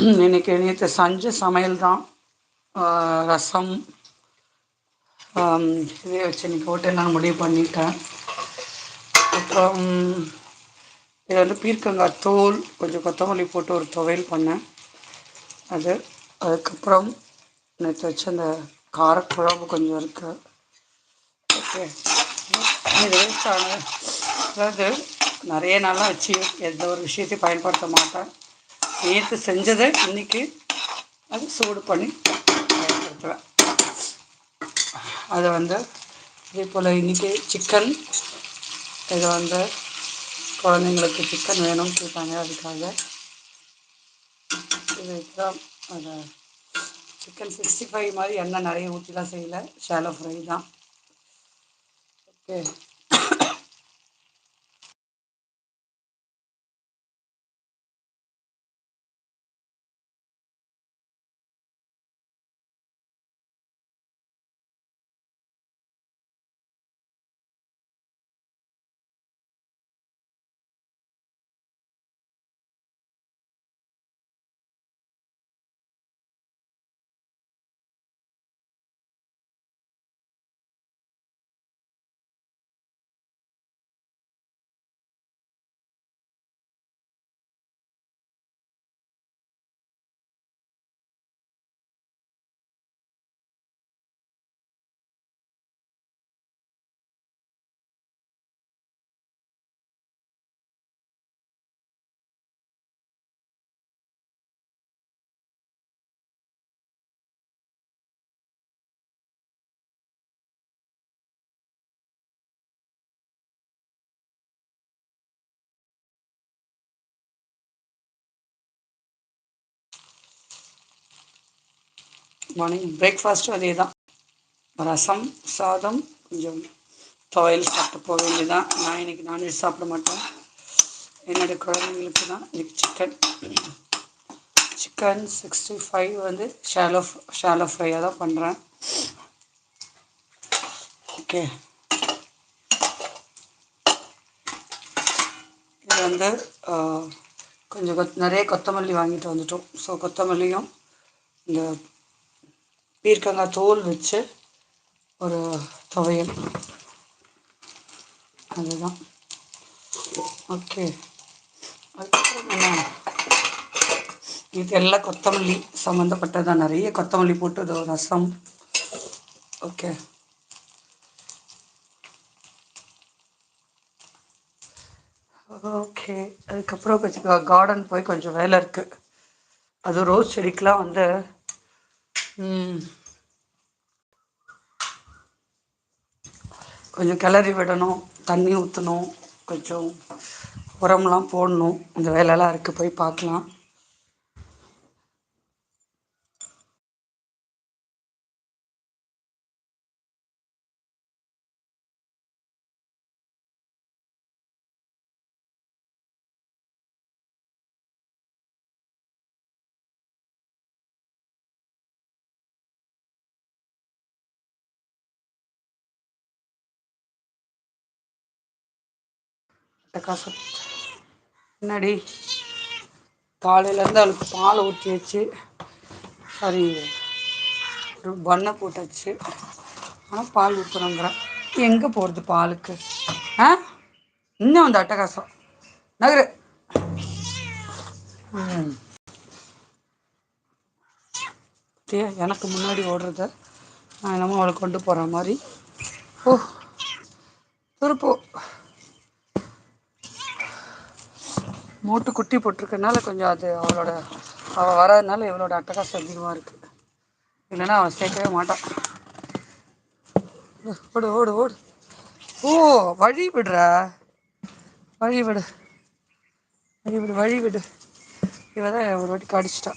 இன்னைக்கு நேற்று செஞ்ச சமையல் தான் ரசம். இதே வச்சு இன்றைக்கி போட்டு நான் முடிவு பண்ணிட்டேன். அப்புறம் இது வந்து பீர்க்கங்காய் தோல் கொஞ்சம் கொத்தமல்லி போட்டு ஒரு துவையல் பண்ணேன். அது அதுக்கப்புறம் நேற்று வச்சு அந்த காரக்குழம்பு கொஞ்சம் இருக்குது ஓகே. இது வேஸ்ட் அதாவது நிறைய நாளாக வச்சு எந்த ஒரு விஷயத்தையும் பயன்படுத்த மாட்டேன். நேற்று செஞ்சதை இன்றைக்கி அது சூடு பண்ணி பயன்படுத்துவேன். அதை வந்து இதே போல் இன்றைக்கி சிக்கன் இதை வந்து குழந்தைங்களுக்கு சிக்கன் வேணும்னு கேட்டாங்க அதுக்காக. இது தான் அதை சிக்கன் சிக்ஸ்டி ஃபைவ் மாதிரி எண்ணெய் நிறைய ஊற்றிலாம் செய்யலை ஷேலோ ஃப்ரை தான். ஓகே மார்னிங் பிரேக்ஃபாஸ்ட்டும் அதே தான் ரசம் சாதம் கொஞ்சம் துவையல் சாப்பிட்டு போக வேண்டியதான் நான் இன்றைக்கி நான்வெஜ் சாப்பிட மாட்டேன். என்னுடைய குழந்தைங்களுக்கு தான் இன்றைக்கி சிக்கன் சிக்கன் சிக்ஸ்டி ஃபைவ் வந்து ஷாலோ ஷாலோ ஃப்ரையாக தான் பண்ணுறேன் ஓகே இது வந்து கொஞ்சம் கொத் நிறைய கொத்தமல்லி வாங்கிட்டு வந்துட்டோம். ஸோ கொத்தமல்லியும் இந்த பீர்க்கங்காய் தோல் வச்சு ஒரு துவையல். அதுதான். ஓகே. அதுக்கப்புறம் என்ன இது எல்லாம் கொத்தமல்லி சம்மந்தப்பட்டதான் நிறைய கொத்தமல்லி போட்டு ரசம். ஓகே. ஓகே. அதுக்கப்புறம் கொஞ்சம் கார்டன் போய் கொஞ்சம் வேலை இருக்குது அது ரோஸ் செடிக்கெலாம் வந்து கொஞ்சம் கிளறி விடணும் தண்ணி ஊற்றணும் கொஞ்சம் உரம்லாம் போடணும். அந்த வேலைலாம் இருக்குது போய் பார்க்கலாம். காசு. என்னடி? காலையிலேருந்து அவளுக்கு பால் ஊற்றி வச்சு சாரி பண்ணை போட்டாச்சு ஆனால் பால் ஊற்றுறோங்கிறேன் எங்கே போகிறது பாலுக்கு? ஆ? இன்னும் அந்த அட்டகாசம் நகரு. எனக்கு முன்னாடி ஓடுறத நான் என்னமோ அவளை கொண்டு போகிற மாதிரி. ஓ திருப்போ. மூட்டு குட்டி போட்டிருக்கனால கொஞ்சம் அது அவளோட அவள் வராதனால இவளோட அட்டகாசம் அதிகமாக இருக்குது இல்லைன்னா அவன் சேர்க்கவே மாட்டான். ஓடு ஓடு ஓடு ஓ வழி விடுற? வழி விடு. வழி விடு வழி விடு. இவ தான் ஒரு வாட்டி கடிச்சிட்டா.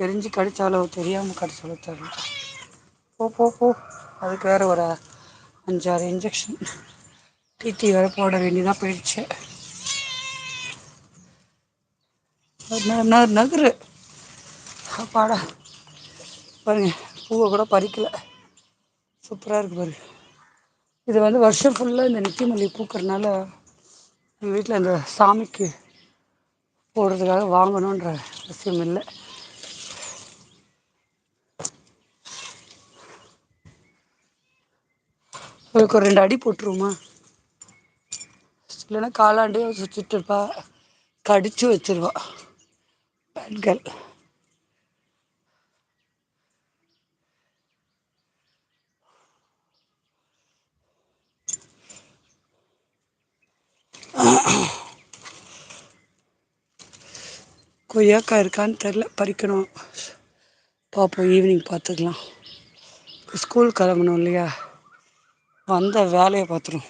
தெரிஞ்சு கடித்தாலோ தெரியாமல் கடிச்சாலோ தெரியல. போ போ போ. அதுக்கு வேறு ஒரு அஞ்சாறு இன்ஜெக்ஷன் டிடி வேறு போட வேண்டியதாக போயிடுச்சு. நகரு. அப்பாடா. பாருங்க பூவை கூட பறிக்கலை. சூப்பராக இருக்குது பாருங்க இது வந்து வருஷம் ஃபுல்லாக இந்த நித்திய மல்லி பூக்கிறனால எங்கள் வீட்டில் இந்த சாமிக்கு போடுறதுக்காக வாங்கணுன்ற அவசியம் இல்லை. அதுக்கு ஒரு ரெண்டு அடி போட்டுருவோமா? இல்லைன்னா காலாண்டே சுற்றிட்டு இருப்பா. கடிச்சு வச்சிருவா. பெண்கள் கேர்ள் கொய்யாக்கா இருக்கான்னு தெரில பறிக்கணும். பார்ப்போம் ஈவினிங் பார்த்துக்கலாம் ஸ்கூல் கிளம்பணும் இல்லையா? வந்த வேலையை பார்த்துரும்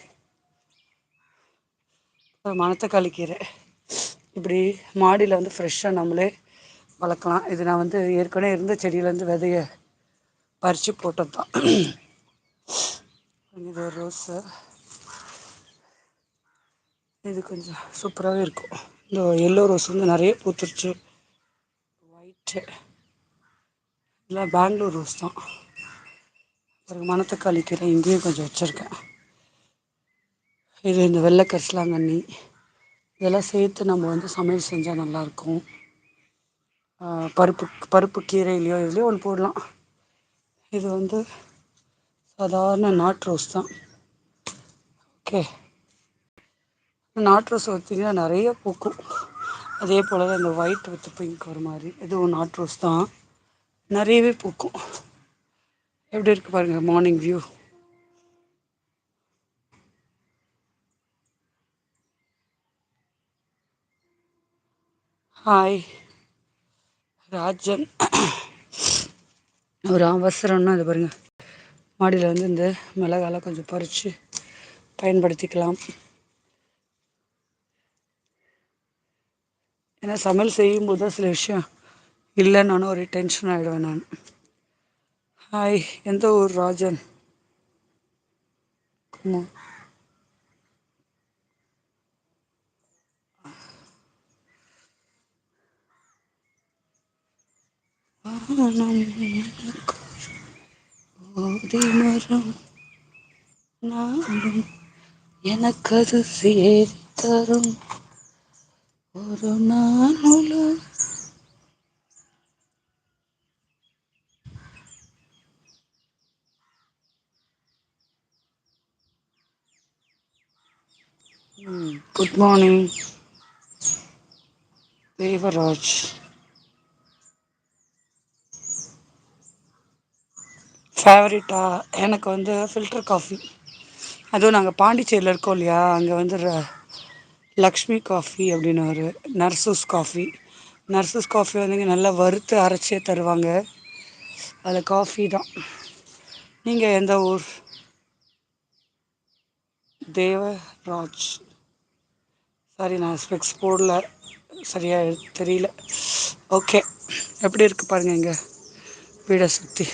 மணத்தக்காளி கீரை. இப்படி மாடியில் வந்து ஃப்ரெஷ்ஷாக நம்மளே வளர்க்கலாம். இது நான் வந்து ஏற்கனவே இருந்த செடியிலேருந்து விதைய பறித்து போட்டது தான் இது ஒரு ரோஸு இது கொஞ்சம் சூப்பராகவே இருக்கும். இந்த எல்லோ ரோஸ் வந்து நிறைய பூத்துருச்சு. ஒயிட்டு இல்லை பெங்களூர் ரோஸ் தான். பிறகு மணத்தக்காளி கீரை இங்கேயும் கொஞ்சம் வச்சுருக்கேன். இது இந்த வெள்ளை கரிசலாங்கண்ணி. இதெல்லாம் சேர்த்து நம்ம வந்து சமையல் செஞ்சால் நல்லாயிருக்கும் பருப்பு பருப்பு கீரையிலையோ இதுலையோ ஒன்று போடலாம். இது வந்து சாதாரண நாட் ரோஸ் தான். ஓகே. நாட் ரோஸ் பார்த்திங்கன்னா நிறைய பூக்கும். அதே போல் தான் இந்த ஒயிட் வித் பிங்க் ஒரு மாதிரி. இதுவும் நாட் ரோஸ் தான். நிறையவே பூக்கும். எப்படி இருக்குது பாருங்கள் மார்னிங் வியூ ஹாய் ராஜன். ஒரு அவசரம்னா அது பாருங்கள் மாடியில் வந்து இந்த மிளகாலாம் கொஞ்சம் பறித்து பயன்படுத்திக்கலாம். ஏன்னா சமையல் செய்யும்போது தான் சில விஷயம் இல்லைன்னு ஒரு டென்ஷன் ஆகிடுவேன் நான். ஹாய் எந்த ஊர் ராஜன்? மரம் நானும் எனக்கு அது சேரி தரும் ஒரு நானுல குட் மார்னிங் தேவராஜ் ஃபேவரட்டா எனக்கு வந்து ஃபில்டர் காஃபி அதுவும் நாங்கள் பாண்டிச்சேரியில் இருக்கோம் இல்லையா? அங்கே வந்து லக்ஷ்மி காஃபி அப்படின்னு ஒரு நர்சஸ் காஃபி நர்சஸ் காஃபி வந்து இங்கே நல்லா வறுத்து அரைச்சே தருவாங்க. அதில் காஃபி தான். நீங்கள் எந்த ஊர்? தேவராஜ். சாரி நான் ஸ்பெக்ஸ் போடல. சரியாக தெரியல. ஓகே எப்படி இருக்குது பாருங்கள் இங்கே? வீடை சுற்றி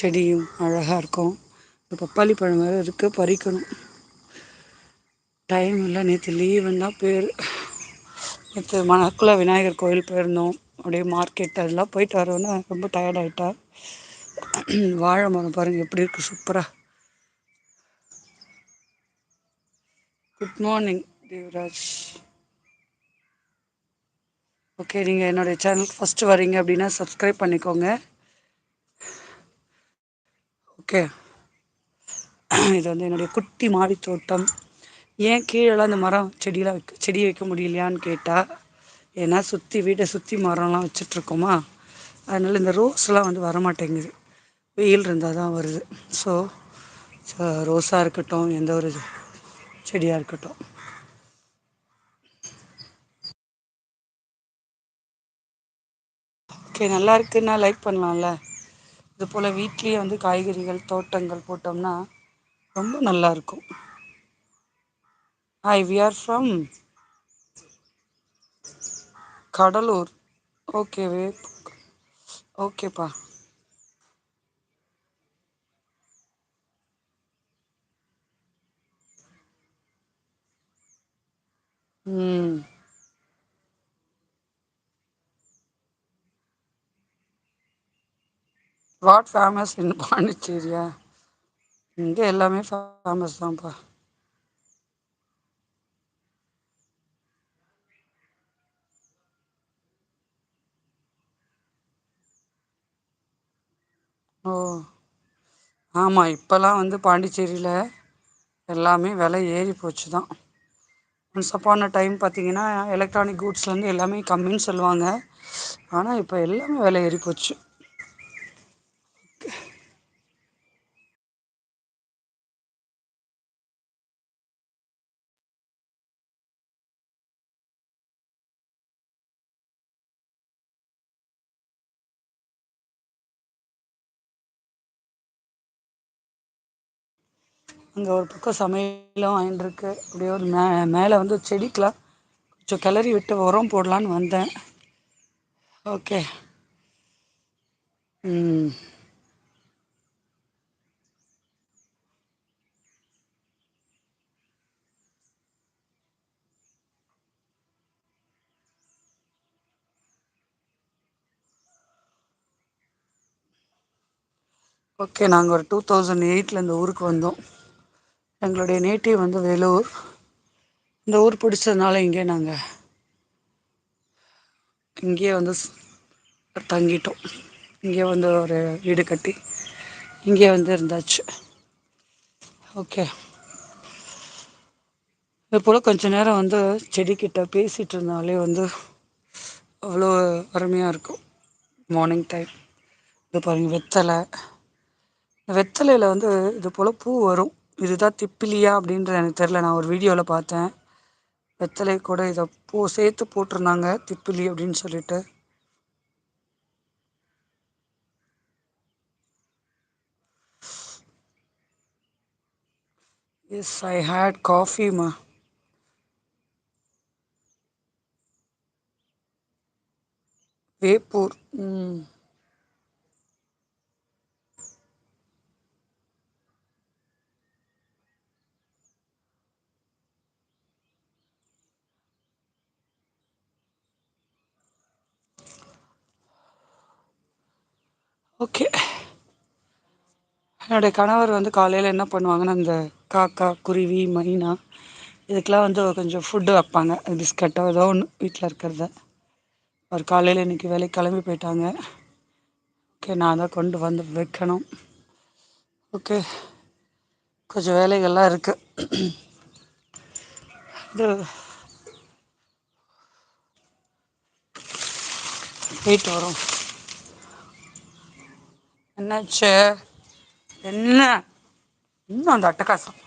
செடியும் அழகாக இருக்கும். இந்த பப்பாளி பழம் வேறு இருக்குது பறிக்கணும். டைம் இல்லை நேற்று லீவுன்னா பேர். நேற்று மணக்குள்ள விநாயகர் கோயில் போயிருந்தோம். அப்படியே மார்க்கெட் அதெல்லாம் போயிட்டு வரோன்னா ரொம்ப டயர்ட் ஆகிட்டா வாழை மரம் பாருங்கள் எப்படி இருக்குது சூப்பராக குட் மார்னிங் தேவராஜ் ஓகே நீங்கள் என்னுடைய சேனல் ஃபஸ்ட்டு வரீங்க அப்படின்னா சப்ஸ்கிரைப் பண்ணிக்கோங்க. ஓகே. இது வந்து என்னுடைய குட்டி மாடி தோட்டம். ஏன் கீழெல்லாம் இந்த மரம் செடியெலாம் வைக்க செடி வைக்க முடியலையான்னு கேட்டால் ஏன்னா சுற்றி வீட்டை சுற்றி மரம்லாம் வச்சிட்ருக்கோமா அதனால் இந்த ரோஸ்லாம் வந்து வரமாட்டேங்குது. வெயில் இருந்தால் தான் வருது. ஸோ ரோஸாக இருக்கட்டும் எந்த ஒரு செடியாக இருக்கட்டும். ஓகே நல்லா இருக்குன்னா லைக் பண்ணலாம்ல? இது போல் வீட்லேயே வந்து காய்கறிகள் தோட்டங்கள் போட்டோம்னா ரொம்ப நல்லாயிருக்கும் hi we are from Cuddalore. Okay வே ஓகேப்பா ம் வாட் ஃபேமஸ் இன் பாண்டிச்சேரியா இங்கே எல்லாமே ஃபேமஸ் தான்ப்பா. ஓ. ஆமாம் இப்போல்லாம் வந்து பாண்டிச்சேரியில் எல்லாமே விலை ஏறி போச்சு தான் ஒன்ஸ் அப்பான டைம் பார்த்தீங்கன்னா எலக்ட்ரானிக் கூட்ஸ்லேருந்து எல்லாமே கம்மின்னு சொல்லுவாங்க. ஆனால் இப்போ எல்லாமே விலை ஏறி போச்சு. அங்கே ஒரு பக்கம் சமையலும் ஆயின்ருக்கு அப்படியே ஒரு மே மேலே வந்து செடிக்கெலாம் கொஞ்சம் கிளறி விட்டு உரம் போடலான்னு வந்தேன். ஓகே. ம். ஓகே நாங்க ஒரு டூ தௌசண்ட் எயிட்ல இந்த ஊருக்கு வந்தோம். எங்களுடைய நேட்டிவ் வந்து வேலூர். இந்த ஊர் பிடிச்சதுனால இங்கே நாங்கள் இங்கேயே வந்து தங்கிட்டோம். இங்கே வந்து ஒரு வீடு கட்டி இங்கே வந்து இருந்தாச்சு. ஓகே. இது போல கொஞ்ச நேரம் வந்து செடிக்கிட்ட பேசிகிட்டு இருந்தாலே வந்து அவ்வளோ அருமையாக இருக்கும். மார்னிங் டைம் இது பாருங்கள் வெத்தலை. வெத்தலையில வந்து இது போல் பூ வரும். இதுதான் திப்பிலியா அப்படின்ற எனக்கு தெரில நான் ஒரு வீடியோவில் பார்த்தேன். வெத்தலை கூட இதை போ சேர்த்து போட்டிருந்தாங்க திப்பிலி அப்படின்னு சொல்லிட்டு. எஸ் ஐ ஹேட் காஃபி மா வேப்பூர் ம் ஓகே என்னுடைய கணவர் வந்து காலையில் என்ன பண்ணுவாங்கன்னா இந்த காக்கா குருவி மைனா இதுக்கெலாம் வந்து கொஞ்சம் ஃபுட்டு வைப்பாங்க. பிஸ்கட்டோ ஏதோ ஒன்று வீட்டில் இருக்கிறத. அவர் காலையில் இன்னைக்கு வேலைக்கு கிளம்பி போயிட்டாங்க. ஓகே நான் தான் கொண்டு வந்து வைக்கணும். ஓகே கொஞ்சம் வேலைகள்லாம் இருக்கு. இது போய்ட்டு வரும். என்னாச்சு? என்ன? இன்னும் அந்த அட்டகாசம்.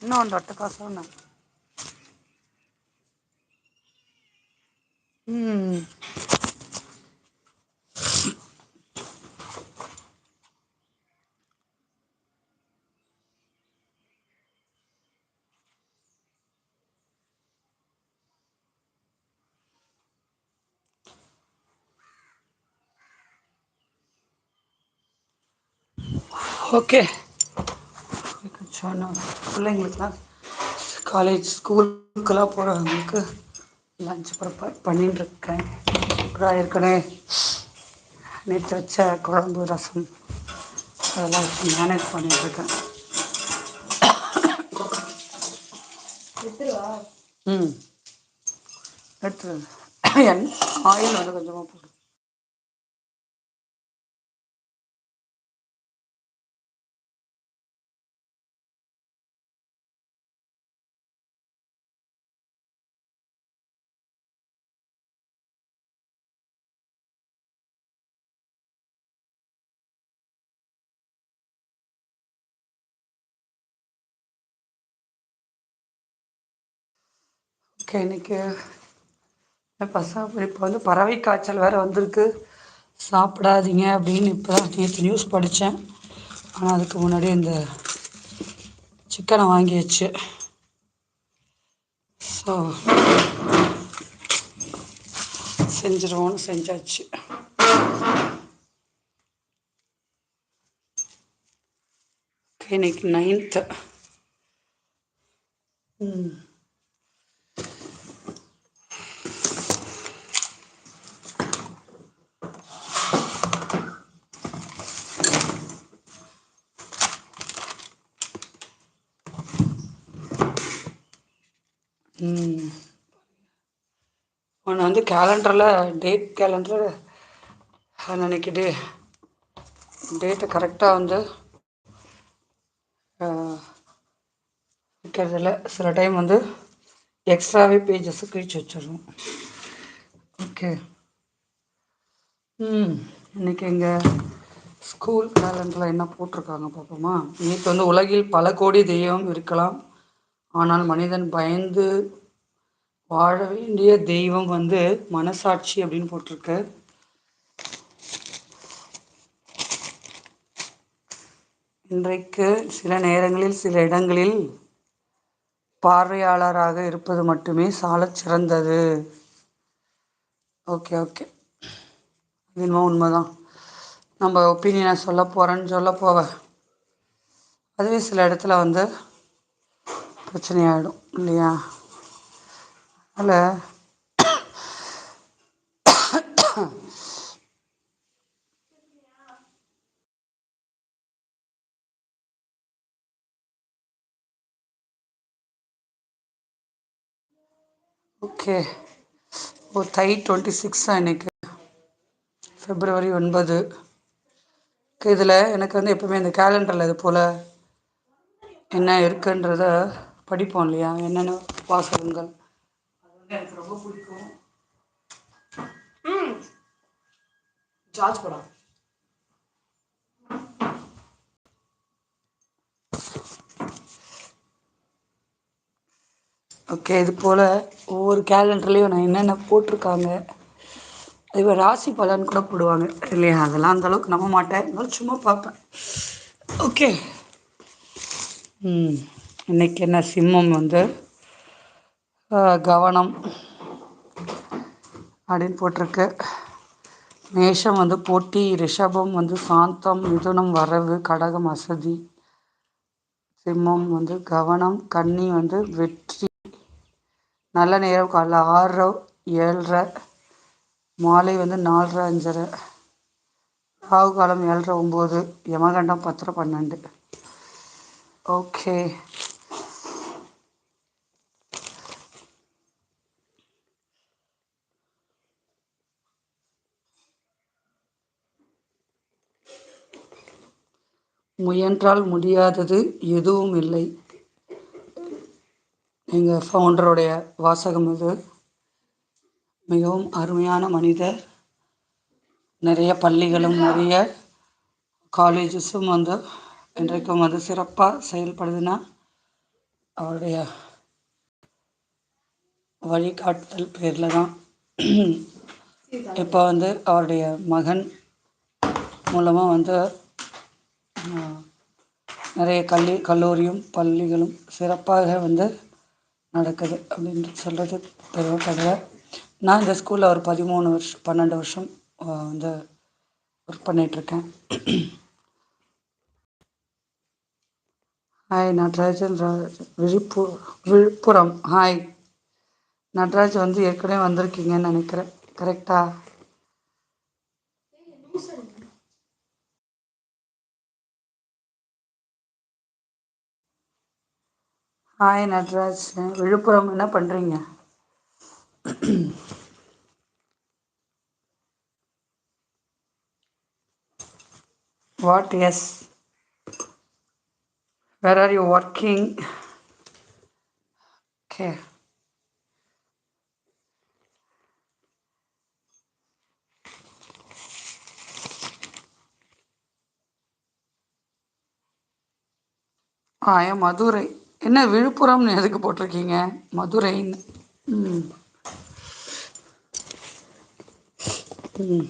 இன்னும் அந்த அட்டகாசோன்ன ம். ஓகே. சொன்னா பிள்ளைங்களுக்குலா காலேஜ் ஸ்கூலுக்கெல்லா போறவங்களுக்கு லன்ச் ப்ரிப்பேர் பண்ணிட்டுருக்கே அப்றோ ஏற்கனவே நேத்து வச்ச கொழம்பு ரசம் அதெல்லா வச்சு மேனேஜ் பண்ணிட்ருக்கே வித்துருவா ம். எடுத்துரு. எண் ஆயில் வந்து கொஞ்சமா போடு. ஓகே இன்னைக்கு பசங்க இப்போ வந்து பறவை காய்ச்சல் வேறு வந்திருக்கு. சாப்பிடாதீங்க அப்படின்னு இப்போ தான் நேற்று நியூஸ் படித்தேன் ஆனால் அதுக்கு முன்னாடி இந்த சிக்கனை வாங்கியாச்சு. ஸோ செஞ்சுருவோன்னு செஞ்சாச்சு. இன்னைக்கு நைன்த்து ம் ஒன்று வந்து கேலண்டரில் டேட் கேலண்டரில் அன்னைக்கு டே டேட்டை கரெக்டாக வந்து வைக்கிறதில்ல. சில டைம் வந்து எக்ஸ்ட்ராவே பேஜஸ் கிழிச்சு வச்சிடணும். ஓகே ம் இன்றைக்கி எங்கள் ஸ்கூல் கேலண்டரில் என்ன போட்டிருக்காங்க பார்ப்போமா? இன்னைக்கு வந்து உலகில் பல கோடி தெய்வம் இருக்கலாம். ஆனால் மனிதன் பயந்து வாழ வேண்டிய தெய்வம் வந்து மனசாட்சி அப்படின்னு போட்டிருக்கு. இன்றைக்கு சில நேரங்களில் சில இடங்களில் பார்வையாளராக இருப்பது மட்டுமே சாலச் சிறந்தது. Okay okay. இது உண்மைதான். நம்ம ஒப்பீனியனை சொல்ல போகிறேன்னு சொல்ல போவேன் அதுவே சில இடத்துல வந்து பிரச்சனையாயிடும் இல்லையா? ஹலோ ஓகே ஓ தை டுவெண்ட்டி சிக்ஸ் இன்னைக்கு ஃபெப்ரவரி ஒன்பது. இதில் எனக்கு வந்து எப்பவுமே இந்த கேலண்டரில் இது போல் என்ன இருக்குன்றத படிப்போம் இல்லையா? என்னென்ன வாசகங்கள்? வந்து எனக்கு ரொம்ப பிடிக்கும். ஜார்ஜ் படம். ஓகே இது போல் ஒவ்வொரு கேலண்டர்லேயும் நான் என்னென்ன போட்டிருக்காங்க அதுவே ராசி பலன் கூட போடுவாங்க. இல்லையா? அதெல்லாம் அந்தளவுக்கு நம்ப மாட்டேன். இருந்தாலும் சும்மா பார்ப்பேன். ஓகே. ம். இன்றைக்கி என்ன சிம்மம் வந்து? கவனம் அப்படின்னு போட்டிருக்கு. மேஷம் வந்து போட்டி ரிஷபம் வந்து சாந்தம் மிதுனம் வரவு கடகம் அசதி சிம்மம் வந்து கவனம் கன்னி வந்து வெற்றி. நல்ல நேரம் காலைல ஆறரை ஏழரை மாலை வந்து நாலரை அஞ்சரை ராகு காலம் ஏழரை ஒம்பது யமகண்டம் பத்தரை பன்னெண்டு. ஓகே. முயன்றால் முடியாதது எதுவும் இல்லை எங்கள் ஃபவுண்டருடைய வாசகம் இது. மிகவும் அருமையான மனிதர். நிறைய பள்ளிகளும் நிறைய காலேஜஸும் வந்து இன்றைக்கும் வந்து சிறப்பாக செயல்படுதுன்னா அவருடைய வழிகாட்டுதல் பேரில் தான். இப்போ வந்து அவருடைய மகன் மூலமாக வந்து நிறைய கல்லி கல்லூரியும் பள்ளிகளும் சிறப்பாக வந்து நடக்குது அப்படின்னு சொல்கிறது பெருமைப்படுறேன் நான் இந்த ஸ்கூலில் ஒரு பதிமூணு வருஷம் பன்னெண்டு வருஷம் வந்து ஒர்க் பண்ணிகிட்ருக்கேன் ஹாய் நடராஜன் விழுப்புரம் விழுப்புரம். ஹாய் நடராஜ் வந்து ஏற்கனவே வந்திருக்கீங்கன்னு நினைக்கிறேன். கரெக்டாக ஹாய் நட்ராஜ் விழுப்புரம் என்ன பண்ணுறீங்க what is where are you working okay ah Madurai என்ன விழுப்புரம்னு எதுக்கு போட்டிருக்கீங்க? மதுரைன்னு. ம். ம்.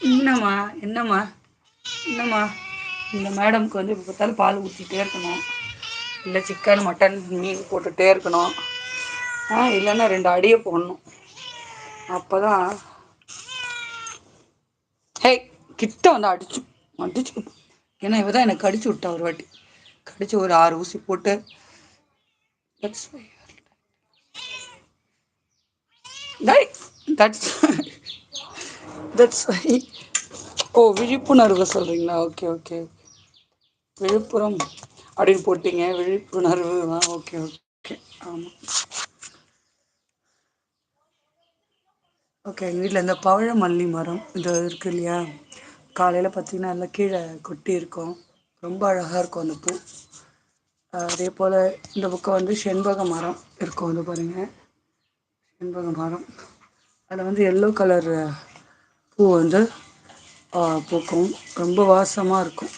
என்னம்மா என்னம்மா என்னம்மா? இந்த மேடம்க்கு வந்து இப்போ பார்த்தாலும் பால் ஊற்றிட்டே இருக்கணும். இல்லை சிக்கன் மட்டன் மீன் போட்டுகிட்டே இருக்கணும். ஆ இல்லைன்னா ரெண்டு அடியை போடணும். அப்போ தான் ஹே கிட்ட வந்து அடிச்சு அடிச்சு. ஏன்னா இவ தான் எனக்கு கடிச்சு விட்டா ஒரு வாட்டி. கடிச்சு ஒரு ஆறு ஊசி போட்டு. தட்ஸ் தட்ஸ் தட்ஸ் ஓ விழிப்புணர்வு சொல்கிறீங்களா ஓகே ஓகே விழுப்புரம் அப்படின்னு போட்டீங்க விழிப்புணர்வு. ஆ ஓகே ஓகே ஆமாம் ஓகே எங்கள் வீட்டில் இந்த பவழமல்லி மரம் இது இருக்கு இல்லையா? காலையில் பார்த்தீங்கன்னா எல்லாம் கீழே கொட்டி இருக்கும். ரொம்ப அழகாக இருக்கும் அந்த பூ. அதே போல் இந்த பக்கம் வந்து செண்பக மரம் இருக்கும். வந்து பாருங்கள் செண்பக மரம். அதில் வந்து எல்லோ கலர் பூ வந்து பூக்கும். ரொம்ப வாசமாக இருக்கும்.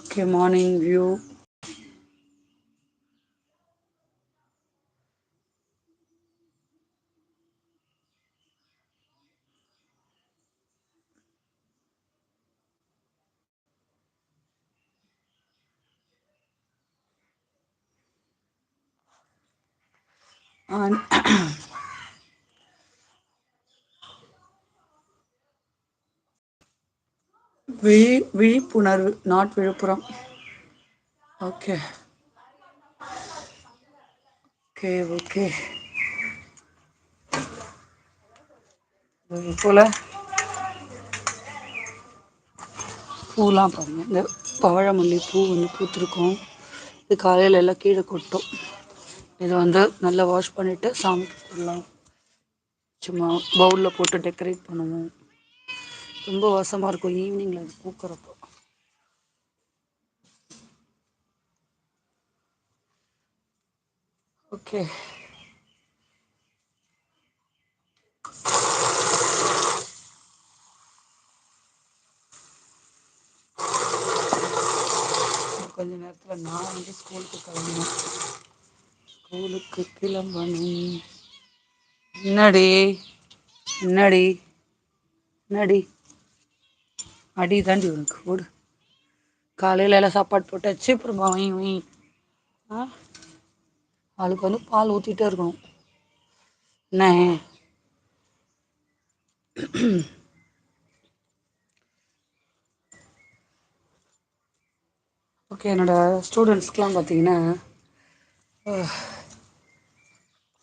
ஓகே மார்னிங் வியூ விழி விழிப்புணர்வு not Villupuram. Okay okay okay போல பூலாம் பாருங்க. இந்த பவழமல்லி பூ வந்து பூத்துருக்கோம். இது காலையில எல்லாம் கீழே கொட்டும். இத வந்து நல்லா வாஷ் பண்ணிட்டு சாமிக்கு போட்லா சும்மா பவுல்ல போட்டு டெக்கரேட் பண்ணுவோம். ரொம்ப வாசமாக இருக்கும் ஈவினிங்ல அது பூக்கிறப்போ. ஓகே கொஞ்ச நேரத்தில் நான் வந்து ஸ்கூலுக்கு கெளம்பணு ஸ்கூலுக்கு கிளம்பணும். என்னடி என்னடி என்னடி அடி தாண்டி உனக்கு ஓடு. காலையில எல்லாம் சாப்பாடு போட்டாச்சு அப்புறம் வாங்கி வாங்கி ஆ? அவளுக்கு வந்து பால் ஊற்றிட்டே இருக்கணும். என்ன? ஓகே என்னோட ஸ்டூடெண்ட்ஸ்க்கெலாம் பார்த்தீங்கன்னா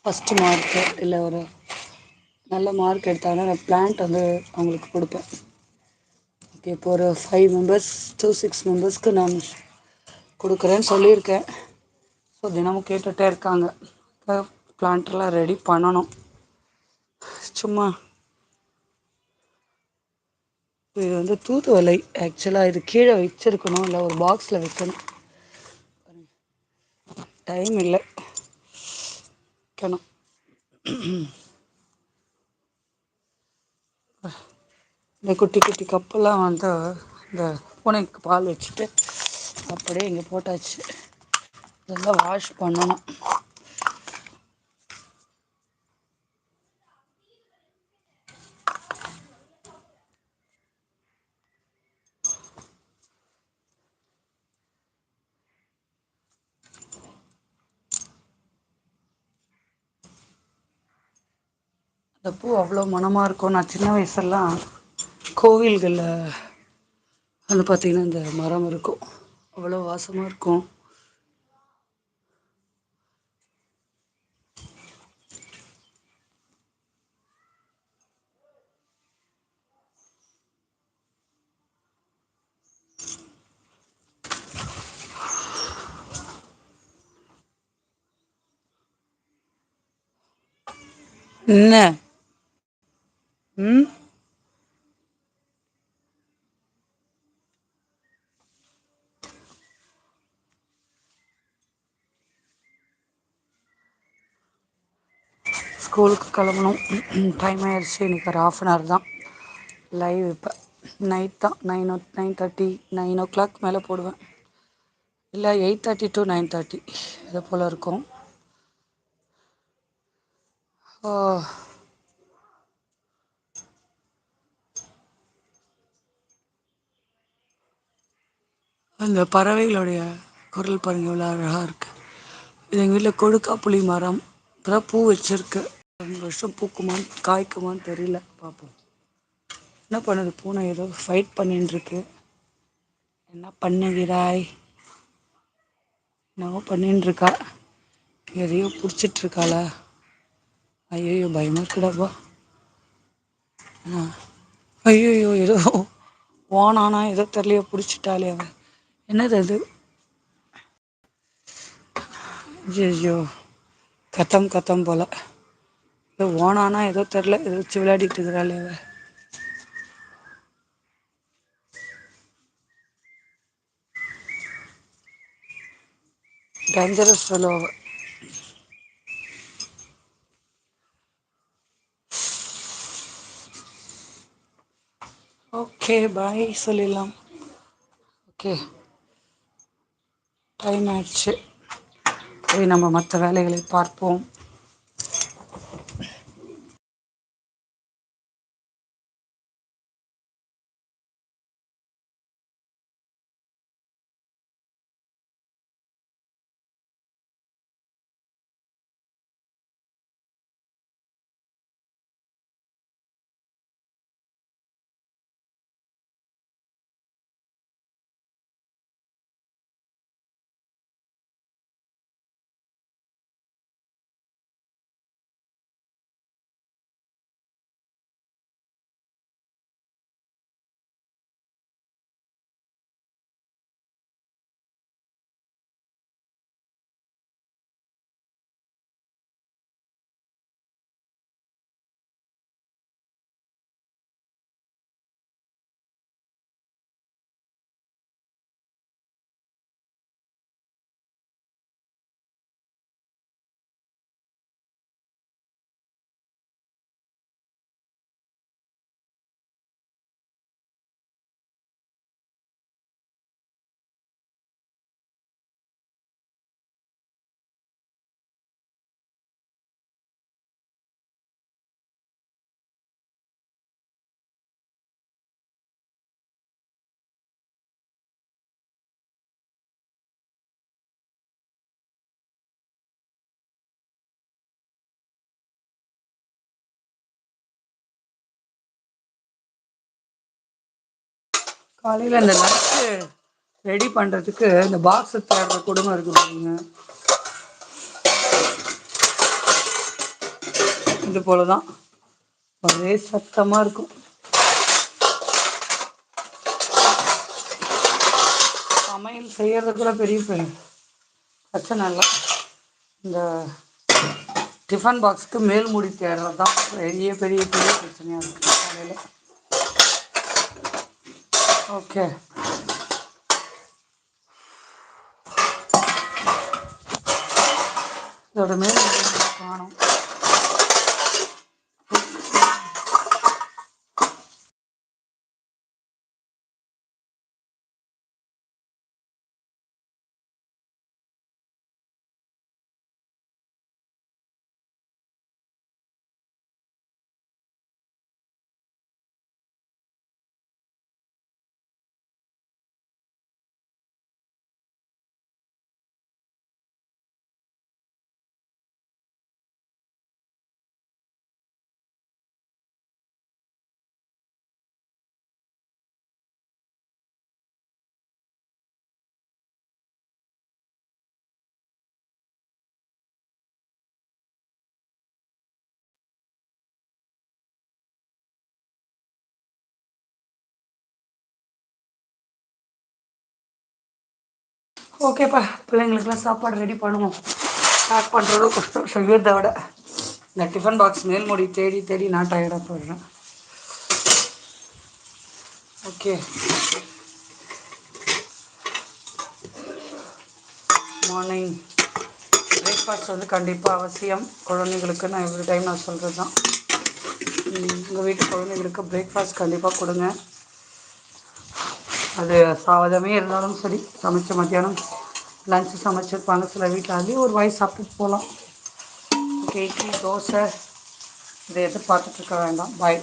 ஃபஸ்ட்டு மார்க்கு இல்லை ஒரு நல்ல மார்க் எடுத்தாங்கன்னா நான் பிளான்ட் வந்து அவங்களுக்கு கொடுப்பேன். ஓகே இப்போ ஒரு ஃபைவ் மெம்பர்ஸ் டூ சிக்ஸ் மெம்பர்ஸ்க்கு நான் கொடுக்குறேன்னு சொல்லியிருக்கேன். ஸோ தினமும் கேட்டுகிட்டே இருக்காங்க. க ரெடி பண்ணணும். சும்மா இது வந்து தூதுவலை ஆக்சுவலாக இது கீழே வச்சிருக்கணும். இல்லை ஒரு பாக்ஸில் வைக்கணும். டைம் இல்லை. வைக்கணும். இந்த குட்டி குட்டி கப்பெல்லாம் வந்து இந்த பூனைக்கு பால் வச்சுட்டு அப்படியே இங்கே போட்டாச்சு. இதெல்லாம் வாஷ் பண்ணணும். பூ அவ்வளோ மனமாக இருக்கும். நான் சின்ன வயசெல்லாம் கோவில்கள்ல வந்து பாத்தீங்கன்னா இந்த மரம் இருக்கும். அவ்வளோ வாசமா இருக்கும். என்ன? ம்? ஸ்கூலுக்கு கிளம்பணும். டைம் ஆயிடுச்சு. இன்னைக்கு ஒரு ஆஃப் அன் ஹவர் தான். லைவ் இப்போ. நைட் தான். Nine o nine thirty nine o'clock மேலே போடுவேன். இல்லை eight thirty to nine thirty அது போல் இருக்கும். ஓ. அந்த பறவைகளுடைய குரல் பாருங்க இவ்வளோ அழகாக இருக்கு. இது எங்கள் வீட்டில் கொடுக்கா புளி மரம் இப்பதா பூ வச்சிருக்கு. ரெண்டு வருஷம் பூக்குமான்னு காய்க்குமான்னு தெரியல பார்ப்போம் என்ன பண்ணுது பூனை ஏதோ ஃபைட் பண்ணிட்டுருக்கு என்ன பண்ணுகிறாய்? என்னவோ பண்ணிட்டுருக்கா எதையோ புடிச்சிட்ருக்காளா ஐயையோ பயமா இருக்குடாப்பா ஆ. ஐயையோ ஏதோ ஓனானா ஏதோ தெரியலையே பிடிச்சிட்டாலே அவன் என்னது அது? ஐயோ கத்தம் கத்தம் போல. ஏதோ ஓனானா ஏதோ தெரில ஏதோ வச்சு விளையாடிட்டு இருக்கிறாளே அவ டேஞ்சரஸ் ஃபெலோ ஓகே பாய் சொல்லிடலாம். ஓகே டைம் ஆயிடுச்சு போய் நம்ம மற்ற வேலைகளை பார்ப்போம். காலையில் இந்த லஞ்சு ரெடி பண்ணுறதுக்கு இந்த பாக்ஸ் தேடுற குடும்பம் இருக்கு பாருங்க. இது போல தான் ஒரே சத்தமாக இருக்கும். சமையல் செய்கிறது கூட பெரிய பிரச்சனை இல்லை. இந்த டிஃபன் பாக்ஸுக்கு மேல் மூடி தேடுறது தான் பெரிய பெரிய பெரிய பிரச்சனையாக இருக்குது காலையில். ஓகே இதோட மேல் ஓகேப்பா பிள்ளைங்களுக்குலாம் சாப்பாடு ரெடி பண்ணுவோம். பேக் பண்ணுறதும் கஷ்டம் செய்யறதை விட இந்த டிஃபன் பாக்ஸ் மேல்மொழி தேடி தேடி நான் டயர்டாக போயிடுறேன். ஓகே மார்னிங் பிரேக்ஃபாஸ்ட் வந்து கண்டிப்பாக அவசியம். குழந்தைங்களுக்கு நான் எவ்ரி டைம் நான் சொல்கிறது தான் உங்கள் வீட்டு குழந்தைங்களுக்கு பிரேக்ஃபாஸ்ட் கண்டிப்பாக கொடுங்க. அது சாதமே இருந்தாலும் சரி சமைச்ச மத்தியானம் லஞ்சு சமைச்சிருப்பாங்க சில வீட்டில் அதே ஒரு வாய் சாப்பிட்டு போகலாம் ஓகே இட்லி தோசை இதை எதிர்பார்த்துட்ருக்க வேண்டாம். பாய்